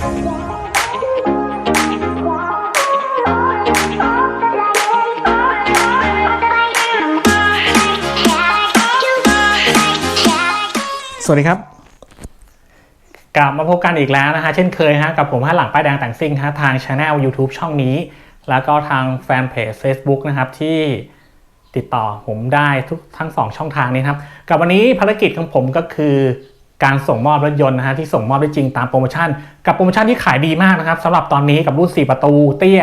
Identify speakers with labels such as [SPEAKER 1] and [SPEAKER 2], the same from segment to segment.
[SPEAKER 1] สวัสดีครับ กลับมาพบกันอีกแล้วนะฮะ เช่นเคยฮะ กับผมฮะหลังป้ายแดงแต่งซิ่งฮะ ทางช anel YouTube ช่องนี้ แล้วก็ทางแฟนเพจ Facebook นะครับ ที่ติดต่อผมได้ทุกทั้ง 2 ช่องทางนี้ครับ กับวันนี้ภารกิจของผมก็คือ การส่งมอบรถยนต์นะฮะที่ส่งมอบได้จริงตามโปรโมชั่น กับโปรโมชั่นที่ขายดีมากนะครับสำหรับตอนนี้กับรุ่น 4 ประตูเตี้ย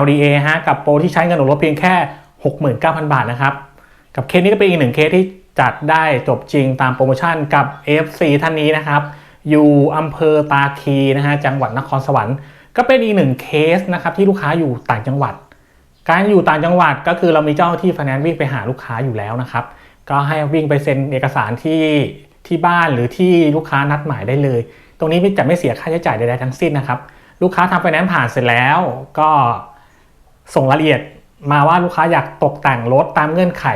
[SPEAKER 1] LDA ฮะกับโปรที่ใช้เงินออกรถเพียงแค่ 69,000 บาทนะครับกับเคสนี้ก็เป็นอีกหนึ่งเคสที่จัดได้จบจริงตามโปรโมชั่นกับ FC ท่านนี้นะครับอยู่อำเภอตาคีนะฮะจังหวัดนครสวรรค์ก็เป็นอีกหนึ่งเคสนะครับที่ลูกค้าอยู่ต่างจังหวัด การอยู่ต่างจังหวัดก็คือเรามีเจ้าหน้าที่ finance วิ่งไปหาลูกค้าอยู่แล้วนะครับก็ให้วิ่งไปเซ็นเอกสารที่ ที่บ้านหรือที่ลูกค้านัดหมายได้เลย ตรงนี้จะไม่เสียค่าใช้จ่ายใดๆทั้งสิ้นนะครับ ลูกค้าทำไฟแนนซ์ผ่านเสร็จแล้ว ก็ส่งรายละเอียดมาว่าลูกค้าอยากตกแต่งรถตามเงื่อนไข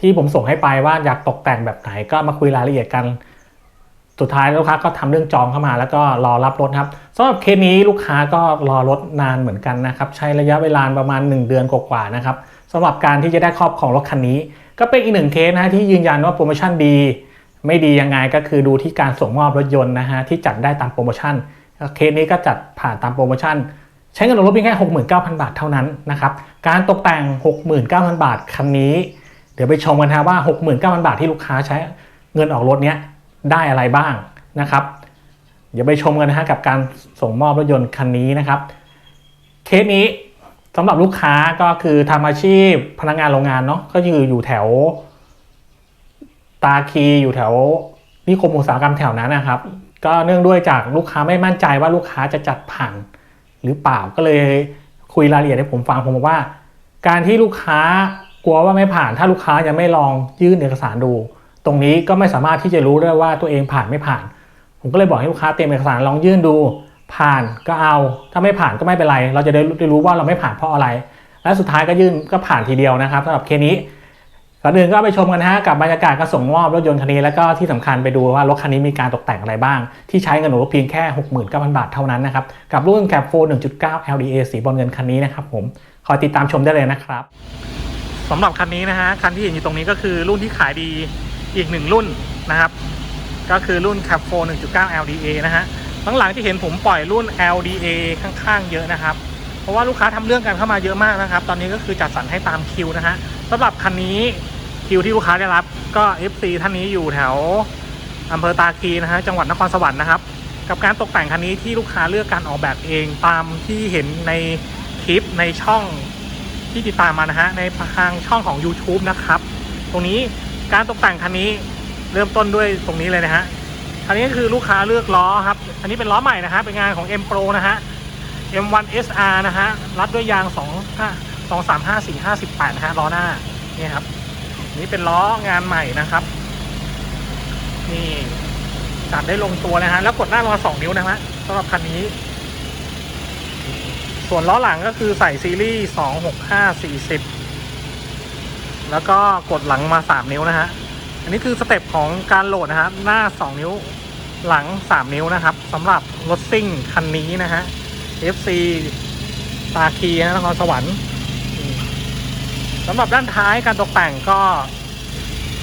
[SPEAKER 1] ที่ผมส่งให้ไปว่าอยากตกแต่งแบบไหนก็มาคุยรายละเอียดกัน สุดท้ายลูกค้าก็ทำเรื่องจองเข้ามา แล้วก็รอรับรถครับสำหรับเคสนี้ลูกค้าก็รอรถนานเหมือนกันนะครับ ใช้ระยะเวลาประมาณ 1 เดือนกว่าๆนะครับสำหรับการที่จะได้ครอบของรถคันนี้ ก็เป็นอีกหนึ่งเคสนะฮะที่ยืนยันว่าโปรโมชั่นดี ไม่ดียังไงก็คือดูที่การส่งมอบรถยนต์นะฮะที่จัดได้ตามโปรโมชั่นเคสนี้ก็จัดผ่านตามโปรโมชั่น ใช้เงินออกรถเพียงแค่ 69,000 บาทเท่านั้นนะครับการตกแต่ง 69,000 บาทคันนี้ เดี๋ยวไปชมกันฮะว่า 69,000 บาทที่ลูกค้าใช้เงินออกรถเนี้ยได้อะไรบ้างนะครับ เดี๋ยวไปชมกันนะฮะกับการส่งมอบรถยนต์คันนี้นะครับ เคสนี้สำหรับลูกค้าก็คือทำอาชีพพนักงานโรงงานเนาะก็คืออยู่แถว ตาคีอยู่แถวนิคมอุตสาหกรรมแถวนั้นนะครับ ก็เนื่องด้วยจากลูกค้าไม่มั่นใจว่าลูกค้าจะจัดผ่านหรือเปล่าก็เลยคุยรายละเอียดให้ผมฟังผมบอกว่า การที่ลูกค้ากลัวว่าไม่ผ่าน ถ้าลูกค้ายังไม่ลองยื่นเอกสารดู ตรงนี้ก็ไม่สามารถที่จะรู้ได้ว่าตัวเองผ่านไม่ผ่าน ผมก็เลยบอกให้ลูกค้าเตรียมเอกสารลองยื่นดู ผ่านก็เอา ถ้าไม่ผ่านก็ไม่เป็นไร เราจะได้ได้รู้ว่าเราไม่ผ่านเพราะอะไร และสุดท้ายก็ยื่นก็ผ่านทีเดียวนะครับสำหรับเคสนี้ ก่อนอื่นก็ไปชมกันนะฮะกับบรรยากาศการส่งมอบรถยนต์คันนี้ แล้วก็ที่สำคัญไปดูว่ารถคันนี้มีการตกแต่งอะไรบ้าง ที่ใช้เงินหนูเพียงแค่ 69,000 บาทเท่านั้นนะครับ กับรุ่น Cap 4 1.9 LDA สีบอลเงินคันนี้นะครับผมคอยติดตามชมได้เลยนะครับสำหรับคันนี้นะฮะคันที่เห็นอยู่ตรงนี้ก็คือรุ่นที่ขายดีอีกหนึ่งรุ่นนะครับ ก็คือรุ่น Cap 4 1.9 LDA นะฮะหลังๆที่เห็นผมปล่อยรุ่น LDA ข้างๆ เยอะนะครับ เพราะว่าลูกค้าทำเรื่องกันเข้ามาเยอะมากนะครับ ตอนนี้ก็คือจัดสรรให้ตามคิวนะฮะ สำหรับคันนี้คิวที่ลูกค้าได้รับ ก็ FC ท่านนี้อยู่แถวอำเภอตาคีนะฮะจังหวัดนครสวรรค์นะครับ กับการตกแต่งคันนี้ที่ลูกค้าเลือกการออกแบบเองตามที่เห็นในคลิปในช่องที่ติดตามมานะฮะในทางช่องของ YouTube นะครับ ตรงนี้การตกแต่งคันนี้เริ่มต้นด้วยตรงนี้เลยนะฮะคันนี้ก็คือลูกค้าเลือกล้อครับ อันนี้เป็นล้อใหม่นะฮะเป็นงานของ M Pro นะฮะ M1 SR นะฮะรัดด้วยยาง2 5 2 3 5 4 5 18นะฮะล้อหน้านี่ครับ นี่เป็นล้องานใหม่นะครับ นี่จัดได้ลงตัวนะฮะแล้วกดหน้าลงมา2นิ้วนะฮะสำหรับคันนี้ ส่วนล้อหลังก็คือใส่ซีรีส์265 40แล้วก็กดหลังมา3นิ้วนะฮะอันนี้คือสเต็ปของการโหลดนะฮะหน้า2นิ้วหลัง 3 นิ้วนะครับสำหรับรถซิ่งคันนี้นะฮะ FC ตาคีนะนครสวรรค์ สำหรับด้านท้ายการตกแต่งก็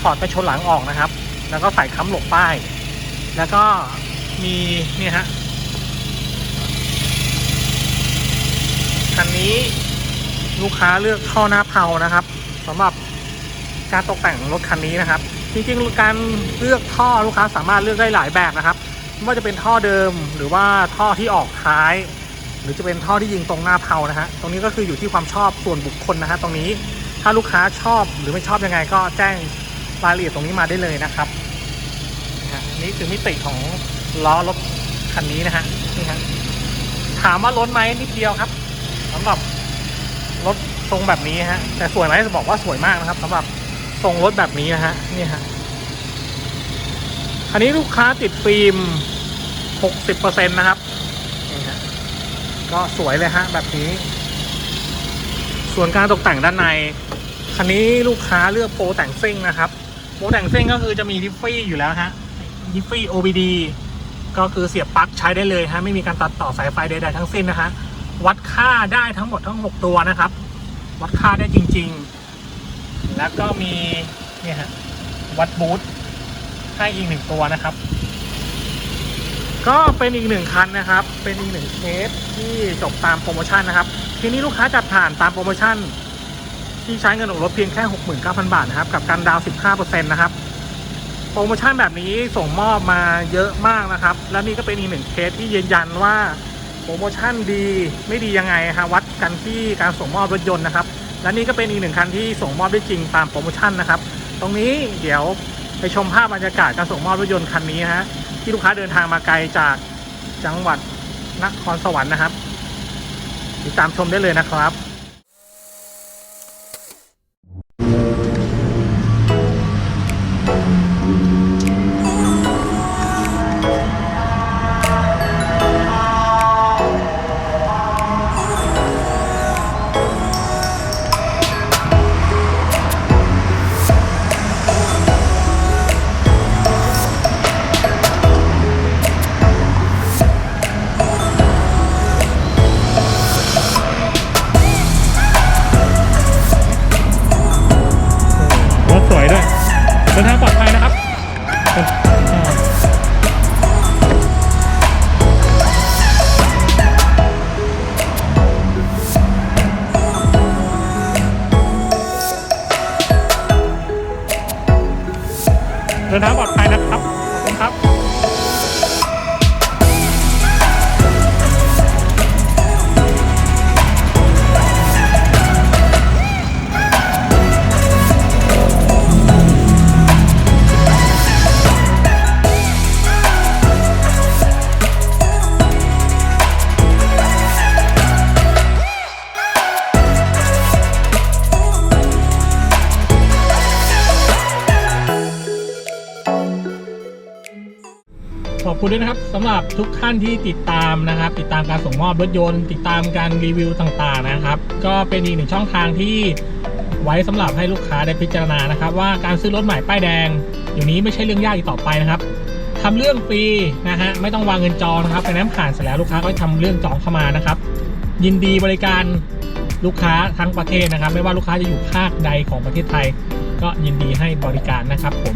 [SPEAKER 1] ถอดกระชนหลังออกนะครับ แล้วก็ใส่ค้ำหลบป้าย แล้วก็มีนี่ฮะคันนี้ลูกค้าเลือกท่อหน้าเพานะครับสำหรับการตกแต่งรถคันนี้นะครับ จริงๆการเลือกท่อลูกค้าสามารถเลือกได้หลายแบบนะครับไม่ว่าจะเป็นท่อเดิมหรือว่าท่อที่ออกท้าย หรือจะเป็นท่อที่ยิงตรงหน้าเพานะฮะตรงนี้ก็คืออยู่ที่ความชอบส่วนบุคคลนะฮะตรงนี้ ถ้าลูกค้าชอบหรือไม่ชอบยังไง ก็แจ้งรายละเอียดตรงนี้มาได้เลยนะครับนี่คือมิติของล้อรถคันนี้นะฮะนี่ฮะถามว่าล้นไหมนิดเดียวครับสำหรับรถทรงแบบนี้ฮะ แต่สวยไหมจะบอกว่าสวยมากนะครับสำหรับทรงรถแบบนี้นะฮะนี่ฮะคันนี้ลูกค้าติดฟิล์ม 60%นะครับนี่ฮะก็สวยเลยฮะแบบนี้ ส่วนการตกแต่งด้านใน คันนี้ลูกค้าเลือกโปรแต่งซิ่งนะครับ โปรแต่งซิ่งก็คือจะมีทิฟฟี่อยู่แล้วฮะทิฟฟี่ OBD ก็คือเสียบปลั๊กใช้ได้เลยฮะไม่มีการตัดต่อสายไฟใดๆทั้งสิ้นนะฮะวัดค่าได้ทั้งหมดทั้ง 6 ตัวนะครับ วัดค่าได้จริง ๆ แล้วก็มีเนี่ยฮะวัดบูทให้อีกหนึ่งตัวนะครับ ก็เป็นอีกหนึ่งคันนะครับ เป็นอีกหนึ่งเคสที่จบตามโปรโมชั่นนะครับ ทีนี้ลูกค้าจัดผ่านตามโปรโมชั่น ที่ใช้เงินออกรถเพียงแค่ 69,000 บาทนะครับ กับการดาวน์15%นะครับ โปรโมชั่นแบบนี้ส่งมอบมาเยอะมากนะครับ และนี่ก็เป็นอีกหนึ่งเคสที่ยืนยันว่าโปรโมชั่นดีไม่ดียังไงฮะวัดกันที่การส่งมอบรถยนต์นะครับ และนี่ก็เป็นอีกหนึ่งคันที่ส่งมอบได้จริงตามโปรโมชั่นนะครับ ตรงนี้เดี๋ยวไปชมภาพบรรยากาศการส่งมอบรถยนต์คันนี้ฮะที่ลูกค้าเดินทางมาไกลจากจังหวัดนครสวรรค์นะครับ ติดตามชมได้เลยนะครับ เดินทางปลอดภัยนะครับ คุณด้วยนะครับสำหรับทุกท่านที่ติดตามนะครับ ติดตามการส่งมอบรถยนต์ ติดตามการรีวิวต่างๆนะครับ ก็เป็นอีกหนึ่งช่องทางที่ไว้สำหรับให้ลูกค้าได้พิจารณานะครับ ว่าการซื้อรถใหม่ป้ายแดงอยู่นี้ไม่ใช่เรื่องยากอีกต่อไปนะครับทำเรื่องฟรีนะฮะไม่ต้องวางเงินจองนะครับไปน้ำผ่านเสร็จแล้วลูกค้าก็ทำเรื่องจองเข้ามานะครับ ยินดีบริการลูกค้าทั้งประเทศนะครับ ไม่ว่าลูกค้าจะอยู่ภาคใดของประเทศไทย ก็ยินดีให้บริการนะครับผม